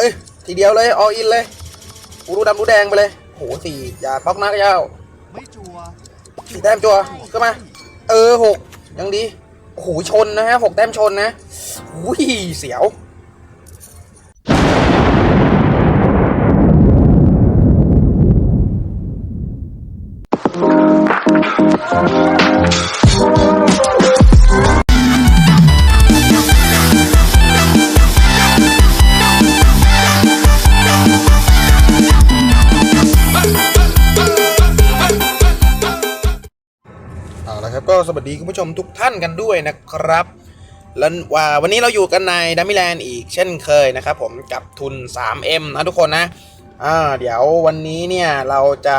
เอ้ยทีเดียวเลยออินเลยกูรู้ดำรู้แดงไปเลยโหสี่อย่าป๊อกนักยาวไม่จัวสี่แต้มจัวก็มา เออหกยังดีโอ้โหชนนะฮะหกแต้มชนนะอุ้ยเสียว เอาละครับก็สวัสดีคุณผู้ชมทุกท่านกันด้วยนะครับ แล้วว่าวันนี้เราอยู่กันในดัมมิแลนด์อีกเช่นเคยนะครับผมกับทุน 3M นะทุกคนนะอ่าเดี๋ยววันนี้เนี่ยเราจะ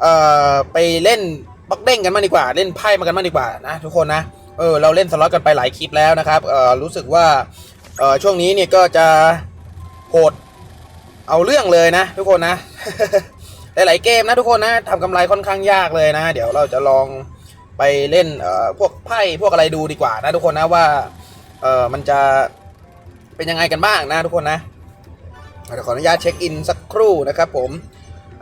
เอ่อไปเล่นบล็อกเด้งกันมางดีกว่า เล่นไพ่มากันมางดีกว่านะทุกคนนะเออเราเล่นสล็อตกันไปหลายคลิปแล้วนะครับเออรู้สึกว่าเออช่วงนี้เนี่ยก็จะโหดเอาเรื่องเลยนะ ทุกคนนะ หลายๆเกมนะทุกคนนะทำกำไรค่อนข้างยากเลยนะ เดี๋ยวเราจะลองไปเล่นเอ่อพวกไพ่พวกอะไรดูดีกว่านะทุกคนนะว่าเออมันจะเป็นยังไงกันบ้างนะทุกคนนะเดี๋ยวขออนุญาตเช็คอินสักครู่นะครับผม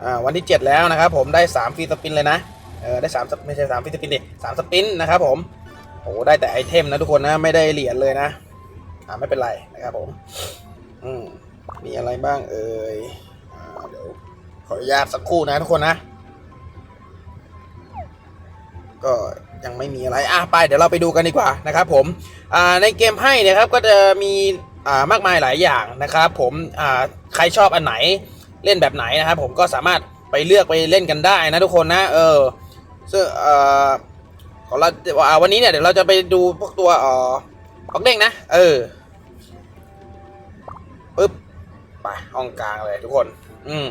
อ่าวันที่ 7 แล้วนะครับผมได้3ฟรีสปินเลยนะเออได้3ไม่ใช่3ฟรีสปินดิสามสปินนะครับผมโอ้ได้แต่ไอเทมนะทุกคนนะไม่ได้เหรียญเลยนะอ่าไม่เป็นไรนะครับผมอืมมีอะไรบ้างเอ่ยอ่าเดี๋ยว ออนุญาตสักครู่นะทุกคนนะ ก็ยังไม่มีอะไรอะไปเดี๋ยวเราไปดูกันดีกว่านะครับผมอ่าในเกมให้นี่ยครับก็จะมีอ่ามากมายหลายอย่างนะครับผมอ่าใครชอบอันไหนเล่นแบบไหนนะครับผมก็สามารถไปเลือกไปเล่นกันได้นะทุกคนนะเออซึ่งเอ่อของเราวันนี้เนี่ยเดี๋ยวเราจะไปดูพวกตัวอ่อออกเด้งนะ เออปึ๊บไปห้องกลางเลยทุกคน อืม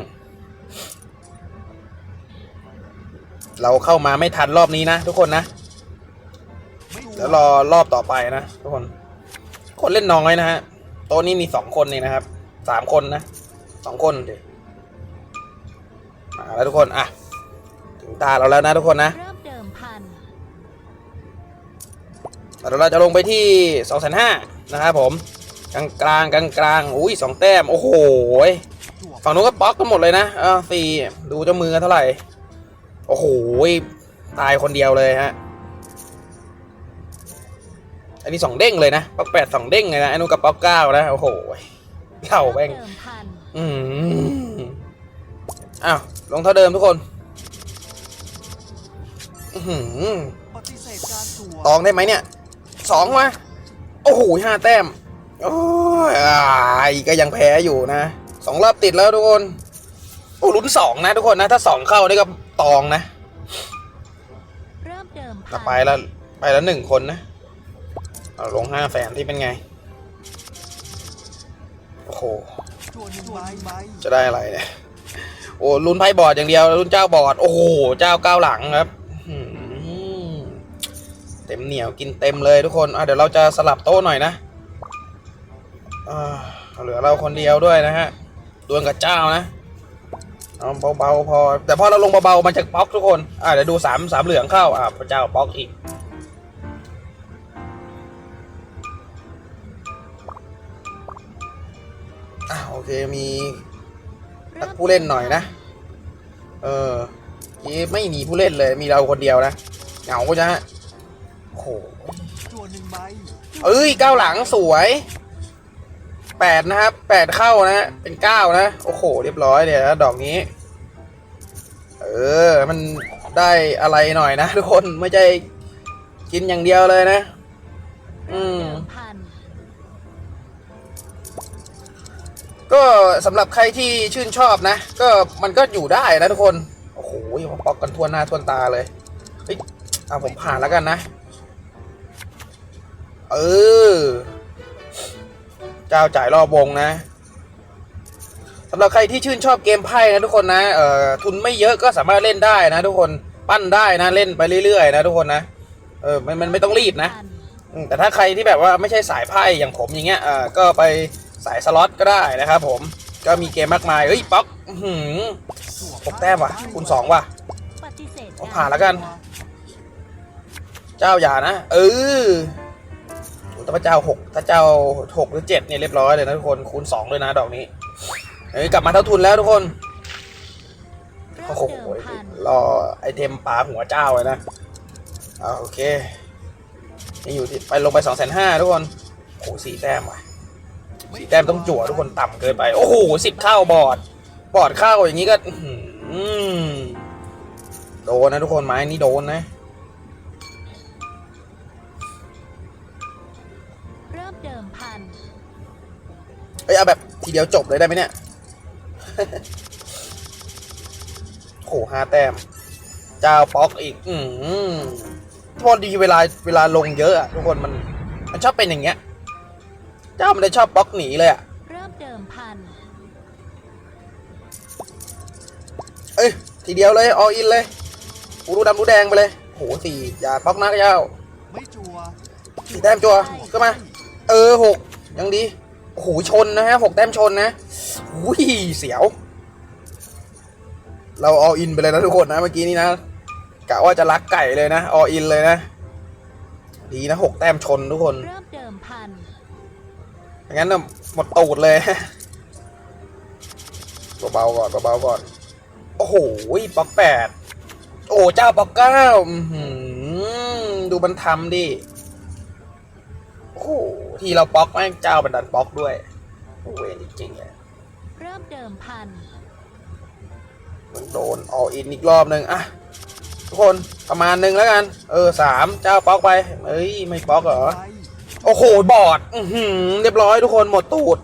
เราเข้ามาไม่ทันรอบนี้นะทุกคนนะไม่อัวเดี๋ยวรอรอบต่อไปนะทุกคน คนเล่นน้อยนะฮะโต๊ะนี้มีสองคนเองนะครับสามคนนะสองคนดิมาแล้วทุกคนอะถึงตาเราแล้วนะทุกคนนะเริ่มเดิมพันเดี๋ยวเราจะลงไปที่สองแสนห้านะครับผมกลางกลางกลางกลางอุ้ยสองแต้ม โอ้โหจั่วฝั่งนู้นก็ป๊อกกันหมดเลยนะอ่าสี่ดูเจ้ามือเท่าไหร่ โอ้โหตายคนเดียวเลยฮะ อันนี้สองเด้งเลยนะป๊อกแปดสองเด้งเลยนะไอ้นู้นกับป๊อกเก้านะโอ้โหเข่าแม่งอืมอ้าวลงเท่าเดิมทุกคนอือหือปฏิเสธการจั่วตองได้ไหมเนี่ยสองมาโอ้โหห้าแต้มโอ้ยอ่ายก็ยังแพ้อยู่นะสองรอบติดแล้วทุกคน โอ้ลุ้นสองนะทุกคนนะ ถ้าสองเข้านี่ก็ ตองนะ เริ่มเดิมพัแต่ไปแล้วไปแล้วหนึ่งคนนะเอาลงห้าแสนที่เป็นไง โอ้โหจั่วหนึ่งใบใบจะได้อะไรเนี่ย โอ้ลุ้นไพ่บอร์ดอย่างเดียวลุ้นเจ้าบอร์ด โอ้โห เจ้าเก้าหลังครับอื้อหือเต็มเหนียวกินเต็มเลยทุกคนอะเดี๋ยวเราจะสลับโต๊ะหน่อยนะอ่าเหลือเราคนเดียวด้วยนะฮะดวลกับเจ้านะ เอาเบาๆพอ แต่พอเราลงเบาๆมันจะป๊อกทุกคน อะเดี๋ยวดูสามสามเหลืองเข้า อะพระเจ้าป๊อกอีก อะโอเคมีผู้เล่นหน่อยนะ เออยี่ไม่มีผู้เล่นเลยมีเราคนเดียวนะเหงาจะฮะโอ้โหเอ้ยก้าวหลังสวย แปดนะครับแปดเข้านะ เป็นเก้านะ โอ้โห เรียบร้อยเดี๋ยวดอกนี้ เออ มันได้อะไรหน่อยนะทุกคน ไม่ใช่กินอย่างเดียวเลยนะ อืม ก็สำหรับใครที่ชื่นชอบนะ ก็มันก็อยู่ได้นะทุกคน โอ้โหมาปอกกันทั่วหน้าทั่วตาเลยเฮ้ยเอาผมผ่านแล้วกันนะ เออ เจ้าจ่ายรอบวงนะสำหรับใครที่ชื่นชอบเกมไพ่นะทุกคนนะเอ่อทุนไม่เยอะก็สามารถเล่นได้นะทุกคนปั้นได้นะเล่นไปเรื่อยๆ นะทุกคนนะเออมันมันไม่ต้องรีบนะพันอืมแต่ถ้าใครที่แบบว่าไม่ใช่สายไพ่อย่างผมอย่างเงี้ยเออก็ไปสายสล็อตก็ได้นะครับผมก็มีเกมมากมายเฮ้ยป๊อกอื้อหือจั่วหกแต้มว่ะคูณสองว่ะ ปฏิเสธเอาผ่านแล้วกัน เจ้าอย่านะ เออ ถ้าพระเจ้าหกถ้าเจ้าหกหรือเจ็ดเนี่ยเรียบร้อยเลยนะทุกคนคูณสองด้วยนะดอกนี้เฮ้ยกลับมาเท่าทุนแล้วทุกคนเริ่โอ้โหรอไอเทมปลาหัวเจ้าเลยนะอ่าโอเคนี่อยู่ที่ไปลงไปสองแสนห้าทุกคนโอ้โหสี่แต้มว่ะสี่แต้มต้องจั่วทุกคนต่ำเกินไป โอ้โหสิบเข้าบอร์ดบอร์ดเข้าอย่างนี้ก็อืโดนนะทุกคนไม้นี้โดนนะ เอ้ยเอาแบบทีเดียวจบเลยได้ไหมเนี่ย โอ้โหห้าแต้ม เจ้าป๊อกอีก อืมพอดีเวลาเวลาลงเยอะอะทุกคนมันมันชอบเป็นอย่างเงี้ย เจ้ามันเลยชอบป๊อกหนีเลยอะเริ่มเดิมพัน เอ้ยทีเดียวเลยออินเลยอูรูดำรูแดงไปเลยโหสี่อย่าป๊อกนะเจ้าไม่จัวสี่แต้มจัวขึ้นมา เออหกยังดีโอ้โหชนนะฮะหกแต้มชนนะอุ้ยเสียว เราออินไปเลยนะทุกคนนะเมื่อกี้นี้นะกะว่าจะรักไก่เลยนะออินเลยนะ ดีนะหกแต้มชนทุกคนเริ่มเดิมพันไม่งั้นน่ะหมดตูดเลยเบาๆก่อนเบาๆก่อน โอ้โหป๊อกแปดโอ้เจ้าป๊อกเก้าอื้อหือดูมันทำดิ โอ้โหทีเราป๊อกแม่งเจ้าบันดันป๊อกด้วยโอ้เวรจริงๆเลยเริ่มเดิมพันมันโดนออินอีกรอบหนึ่งอะทุกคนประมาณหนึ่งแล้วกัน เออสามเจ้าป๊อกไปเอ้ยไม่ป๊อกเหรอไปโอ้โหบอดอือหือเรียบร้อยทุกคนหมดตูด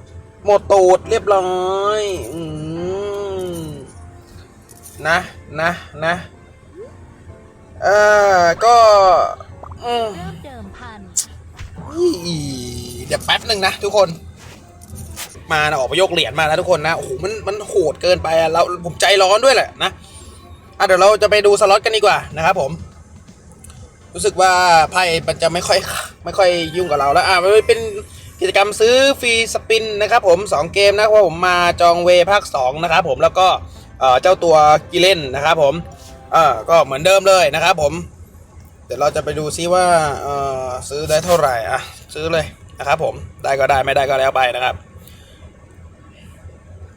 หมดตูดเรียบร้อยอืมนะนะนะเอ่อก็อืม เดี๋ยวแป๊บหนึ่งนะทุกคน มานะออกไปยกเหรียญมาแล้วทุกคนนะ โอ้โห มัน มันโหดเกินไปอะเราผมใจร้อนด้วยแหละนะ อะเดี๋ยวเราจะไปดูสล็อตกันดีกว่านะครับผม รู้สึกว่าไพ่มันจะไม่ค่อย ไม่ค่อยยุ่งกับเราแล้ว อะมันเป็นกิจกรรมซื้อฟรีสปินนะครับผม 2 เกมนะครับผมมาจองเวภาค2นะครับผมแล้วก็เจ้าตัวกิเลนนะครับผมเอ่าก็เหมือนเดิมเลยนะครับผม เดี๋ยวเราจะไปดูซิว่าซื้อได้เท่าไหร่อะซื้อเลยนะครับผมได้ก็ได้ไม่ได้ก็แล้วไปนะครับ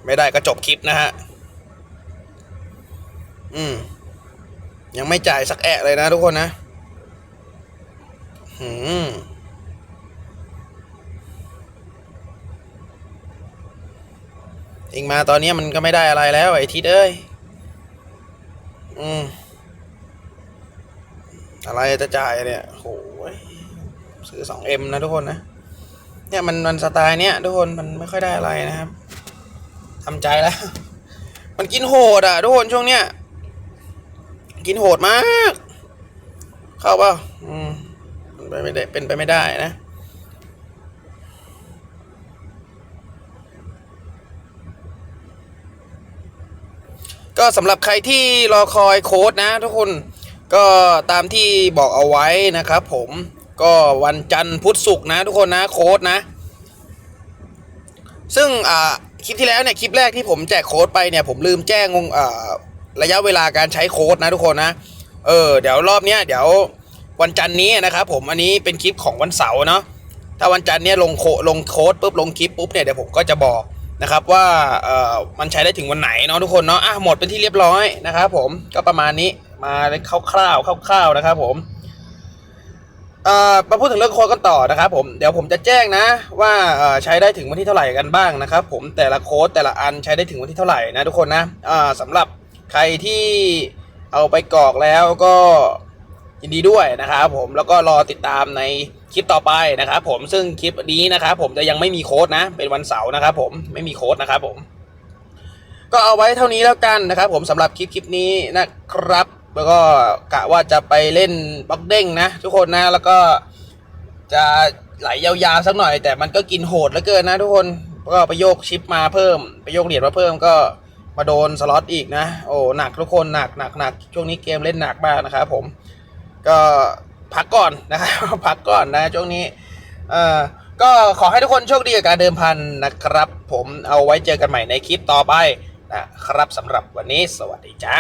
ไม่ได้ก็จบคลิปนะฮะอืมยังไม่จ่ายสักแอะเลยนะทุกคนนะหืมเองมาตอนนี้มันก็ไม่ได้อะไรแล้วไอ้ทิศเอ้ย อืม อะไรจะจ่ายเนี่ยโหยซื้อสองเอ็มนะทุกคนนะ เนี่ยมันมันสไตล์เนี้ยทุกคนมันไม่ค่อยได้อะไรนะครับทำใจแล้ว มันกินโหดอะทุกคนช่วงเนี้ย กินโหดมาก เข้าเปล่าอืมเป็นไปไม่ได้เป็นไปไม่ได้นะก็สำหรับใครที่รอคอยโค้ดนะทุกคน ก็ตามที่บอกเอาไว้นะครับผมก็วันจันทร์พุธศุกร์นะทุกคนนะโค้ดนะ ซึ่งอ่าคลิปที่แล้วเนี่ยคลิปแรกที่ผมแจกโค้ดไปเนี่ยผมลืมแจ้งงอ่าระยะเวลาการใช้โค้ดนะทุกคนนะเออเดี๋ยวรอบเนี้ยเดี๋ยววันจันทร์นี้นะครับผมอันนี้เป็นคลิปของวันเสาร์เนาะถ้าวันจันทร์เนี้ยลงโคลงโค้ดปุ๊บลงคลิปปุ๊บเนี่ยเดี๋ยวผมก็จะบอก นะครับว่าเอ่อมันใช้ได้ถึงวันไหนเนาะทุกคนเนาะอะหมดเป็นที่เรียบร้อยนะครับผมก็ประมาณนี้มาคร่าวๆคร่าวๆนะครับผมเอ่อมาพูดถึงเรื่องโค้ดกันต่อนะครับผมเดี๋ยวผมจะแจ้งนะว่าเอ่อใช้ได้ถึงวันที่เท่าไหร่กันบ้างนะครับผมแต่ละโค้ดแต่ละอันใช้ได้ถึงวันที่เท่าไหร่นะทุกคนนะอ่าสำหรับใครที่เอาไปกรอกแล้วก็ยินดีด้วยนะครับผมแล้วก็รอติดตามใน คลิปต่อไปนะครับผมซึ่งคลิปนี้นะครับผมจะยังไม่มีโค้ดนะ เป็นวันเสาร์นะครับผมไม่มีโค้ดนะครับผมก็เอาไว้เท่านี้แล้วกันนะครับ ผมสำหรับคลิปคลิปนี้นะครับ แล้วก็กะว่าจะไปเล่นบล็อกเด้งนะ ทุกคนนะแล้วก็จะไหลยาวๆสักหน่อย แต่มันก็กินโหดเหลือเกินนะ ทุกคนก็ไปโยกชิปมาเพิ่ม ไปโยกเหรียญมาเพิ่มก็มาโดนสล็อตอีกนะ โอ้หนักทุกคนหนักหนักหนักช่วงนี้เกมเล่นหนักมากนะครับผมก็ พักก่อนนะครับพักก่อนนะช่วงนี้เอ่อก็ขอให้ทุกคนโชคดีกับการเดิมพันนะครับ ผมเอาไว้เจอกันใหม่ในคลิปต่อไปนะครับสำหรับวันนี้สวัสดีจ้า